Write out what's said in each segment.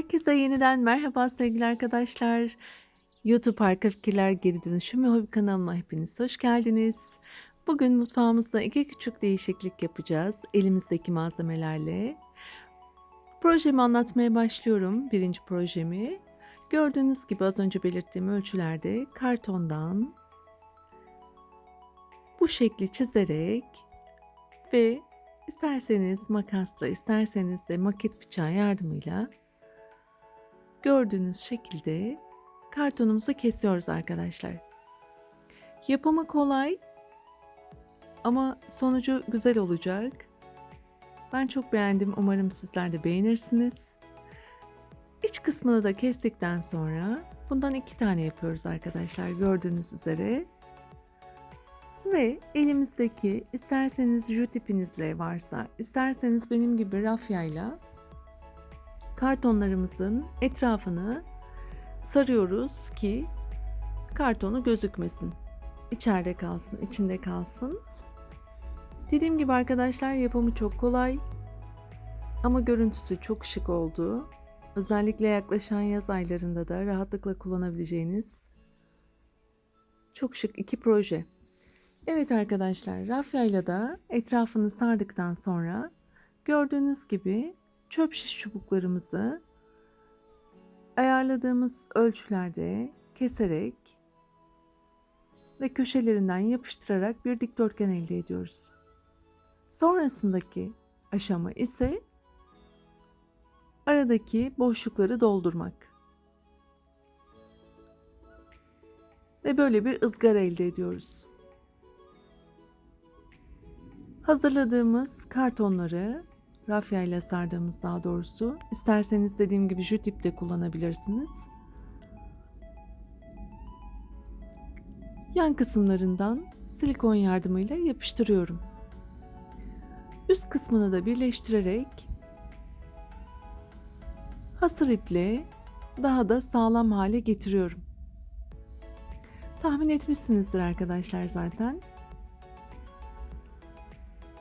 Herkese yeniden merhaba sevgili arkadaşlar. YouTube Arka Fikirler Geri Dönüşüm ve Hobi kanalıma hepiniz hoş geldiniz. Bugün mutfağımızda iki küçük değişiklik yapacağız elimizdeki malzemelerle. Projemi anlatmaya başlıyorum. Birinci projemi. Gördüğünüz gibi az önce belirttiğim ölçülerde kartondan bu şekli çizerek ve isterseniz makasla isterseniz de maket bıçağı yardımıyla gördüğünüz şekilde kartonumuzu kesiyoruz arkadaşlar. Yapımı kolay ama sonucu güzel olacak. Ben çok beğendim. Umarım sizler de beğenirsiniz. İç kısmını da kestikten sonra bundan iki tane yapıyoruz arkadaşlar gördüğünüz üzere. Ve elimizdeki isterseniz jüt ipinizle varsa isterseniz benim gibi rafyayla kartonlarımızın etrafını sarıyoruz ki kartonu gözükmesin. İçeride kalsın, içinde kalsın. Dediğim gibi arkadaşlar yapımı çok kolay ama görüntüsü çok şık oldu. Özellikle yaklaşan yaz aylarında da rahatlıkla kullanabileceğiniz çok şık iki proje. Evet arkadaşlar rafyayla da etrafını sardıktan sonra gördüğünüz gibi çöp şiş çubuklarımızı ayarladığımız ölçülerde keserek ve köşelerinden yapıştırarak bir dikdörtgen elde ediyoruz. Sonrasındaki aşama ise aradaki boşlukları doldurmak. Ve böyle bir ızgara elde ediyoruz. Hazırladığımız kartonları rafya ile sardığımız daha doğrusu. İsterseniz dediğim gibi jüt ip de kullanabilirsiniz. Yan kısımlarından silikon yardımıyla yapıştırıyorum. Üst kısmını da birleştirerek hasır iple daha da sağlam hale getiriyorum. Tahmin etmişsinizdir arkadaşlar zaten.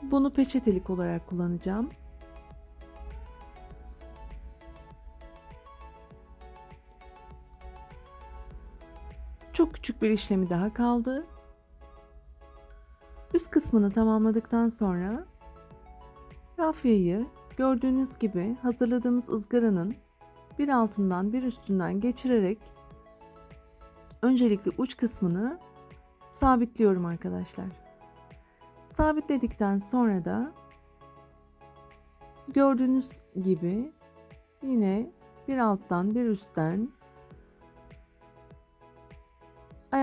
Bunu peçetelik olarak kullanacağım. Çok küçük bir işlemi daha kaldı. Üst kısmını tamamladıktan sonra rafyayı gördüğünüz gibi hazırladığımız ızgaranın bir altından bir üstünden geçirerek öncelikle uç kısmını sabitliyorum arkadaşlar. Sabitledikten sonra da gördüğünüz gibi yine bir alttan bir üstten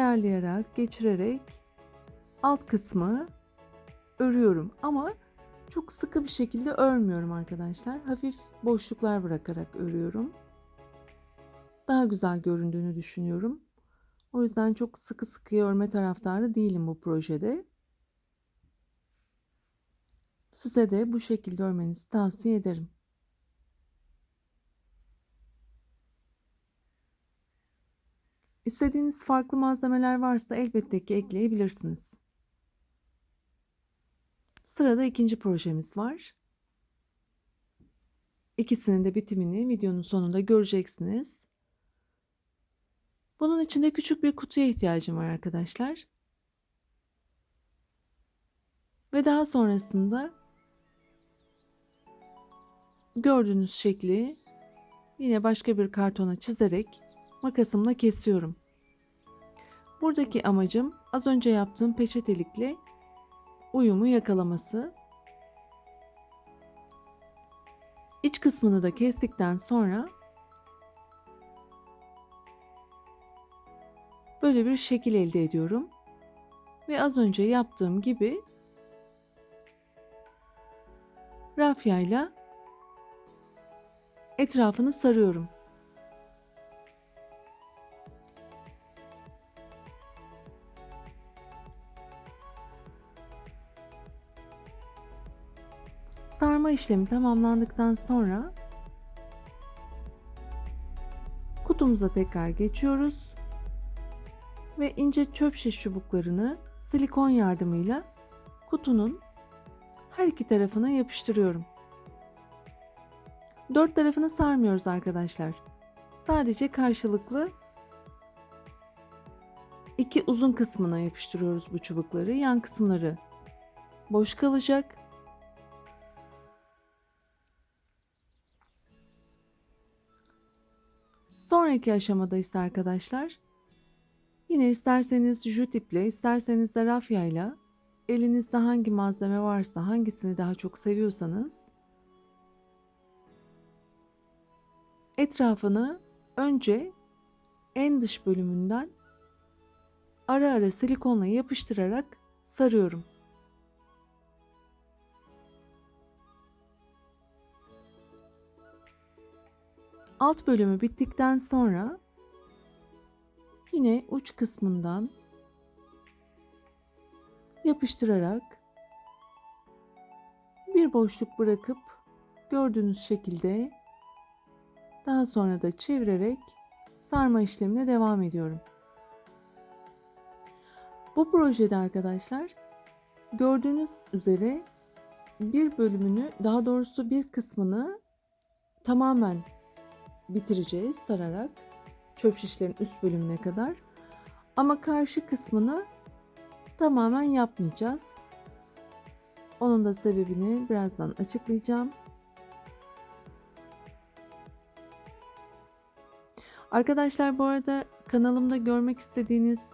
ayarlayarak geçirerek alt kısmı örüyorum ama çok sıkı bir şekilde örmüyorum arkadaşlar. Hafif boşluklar bırakarak örüyorum. Daha güzel göründüğünü düşünüyorum. O yüzden çok sıkı sıkı örme taraftarı değilim bu projede. Size de bu şekilde örmenizi tavsiye ederim. İstediğiniz farklı malzemeler varsa elbette ki ekleyebilirsiniz. Sırada ikinci projemiz var. İkisinin de bitimini videonun sonunda göreceksiniz. Bunun içinde küçük bir kutuya ihtiyacım var arkadaşlar. Ve daha sonrasında gördüğünüz şekli yine başka bir kartona çizerek makasımla kesiyorum. Buradaki amacım az önce yaptığım peçetelikle uyumu yakalaması. İç kısmını da kestikten sonra böyle bir şekil elde ediyorum. Ve az önce yaptığım gibi rafyayla etrafını sarıyorum. Sarma işlemi tamamlandıktan sonra kutumuza tekrar geçiyoruz ve ince çöp şiş çubuklarını silikon yardımıyla kutunun her iki tarafına yapıştırıyorum. Dört tarafını sarmıyoruz arkadaşlar. Sadece karşılıklı iki uzun kısmına yapıştırıyoruz bu çubukları. Yan kısımları boş kalacak. Sonraki aşamada ise arkadaşlar yine isterseniz jüt iple isterseniz de rafyayla elinizde hangi malzeme varsa hangisini daha çok seviyorsanız etrafını önce en dış bölümünden ara ara silikonla yapıştırarak sarıyorum. Alt bölümü bittikten sonra yine uç kısmından yapıştırarak bir boşluk bırakıp gördüğünüz şekilde daha sonra da çevirerek sarma işlemine devam ediyorum. Bu projede arkadaşlar gördüğünüz üzere bir bölümünü daha doğrusu bir kısmını tamamen bitireceğiz sararak çöp şişlerin üst bölümüne kadar. Ama karşı kısmını tamamen yapmayacağız. Onun da sebebini birazdan açıklayacağım. Arkadaşlar bu arada kanalımda görmek istediğiniz,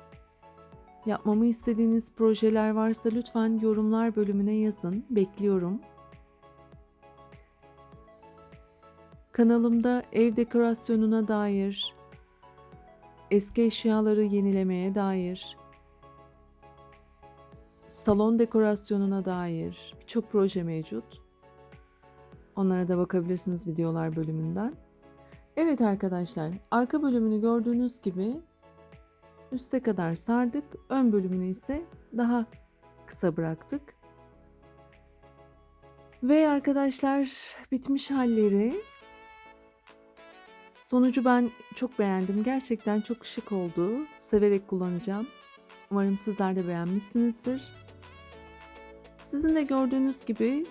yapmamı istediğiniz projeler varsa lütfen yorumlar bölümüne yazın. Bekliyorum. Kanalımda ev dekorasyonuna dair, eski eşyaları yenilemeye dair, salon dekorasyonuna dair birçok proje mevcut. Onlara da bakabilirsiniz videolar bölümünden. Evet arkadaşlar, arka bölümünü gördüğünüz gibi üste kadar sardık. Ön bölümünü ise daha kısa bıraktık. Ve arkadaşlar bitmiş halleri Sonucu ben çok beğendim. Gerçekten çok şık oldu. Severek kullanacağım. Umarım sizler de beğenmişsinizdir. Sizin de gördüğünüz gibi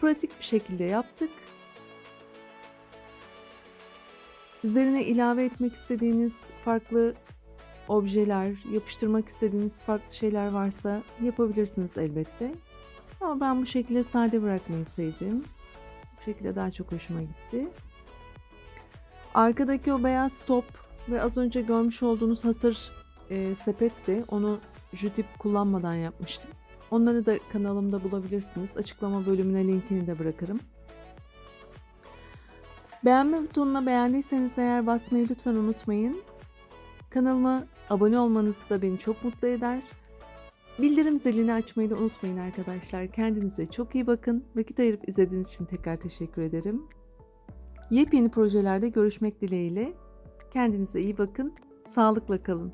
pratik bir şekilde yaptık. Üzerine ilave etmek istediğiniz farklı objeler, yapıştırmak istediğiniz farklı şeyler varsa yapabilirsiniz elbette. Ama ben bu şekilde sade bırakmayı sevdim. Bu şekilde daha çok hoşuma gitti. Arkadaki o beyaz top ve az önce görmüş olduğunuz hasır e, sepetti. Onu jütip kullanmadan yapmıştım. Onları da kanalımda bulabilirsiniz. Açıklama bölümüne linkini de bırakırım. Beğenme butonuna beğendiyseniz eğer basmayı lütfen unutmayın. Kanalıma abone olmanız da beni çok mutlu eder. Bildirim zilini açmayı da unutmayın arkadaşlar. Kendinize çok iyi bakın. Vakit ayırıp izlediğiniz için tekrar teşekkür ederim. Yepyeni projelerde görüşmek dileğiyle. Kendinize iyi bakın. Sağlıkla kalın.